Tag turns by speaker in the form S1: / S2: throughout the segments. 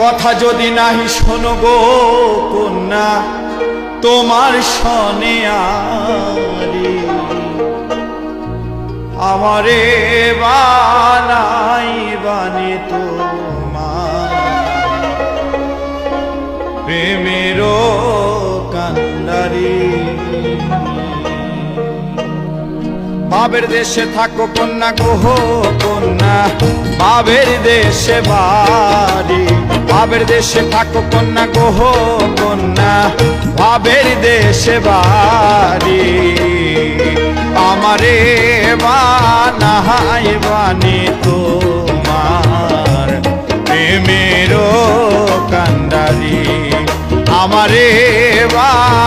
S1: কথা যদি নাহি শোনো গো কন্যা, তোমার সনে আরি। আমারে বানাই বানে তোমার। প্রেমেরও কান্দারি বাবের দেশে থাকো, কন্যা গোহ কন্যা। বাবের দেশে বাড়ি। বাবের দেশে থাকো, কন্যা গোহ কন্যা। বাবের দেশে বাড়ি। আমারে বানাই বানি তোমার। প্রেমেরও কান্ডারি। আমারে বানি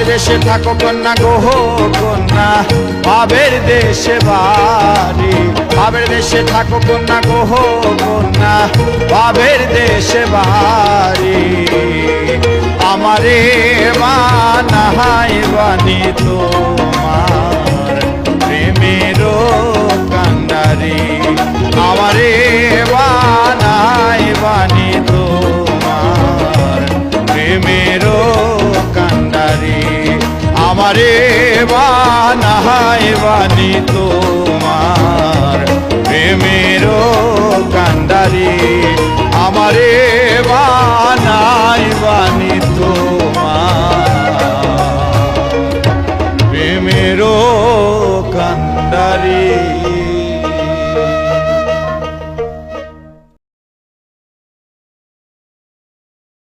S1: বাবের দেশে থাকো কন্যা গোহ কন্যা বাবের দেশে বাড়ি। বাবের দেশে থাকো কন্যা গোহ কন্যা বাবের দেশে বাড়ি। আমারে মানাহাই বানি তোমার। আমারে বানাই বাণী তোমার। প্রেমেরও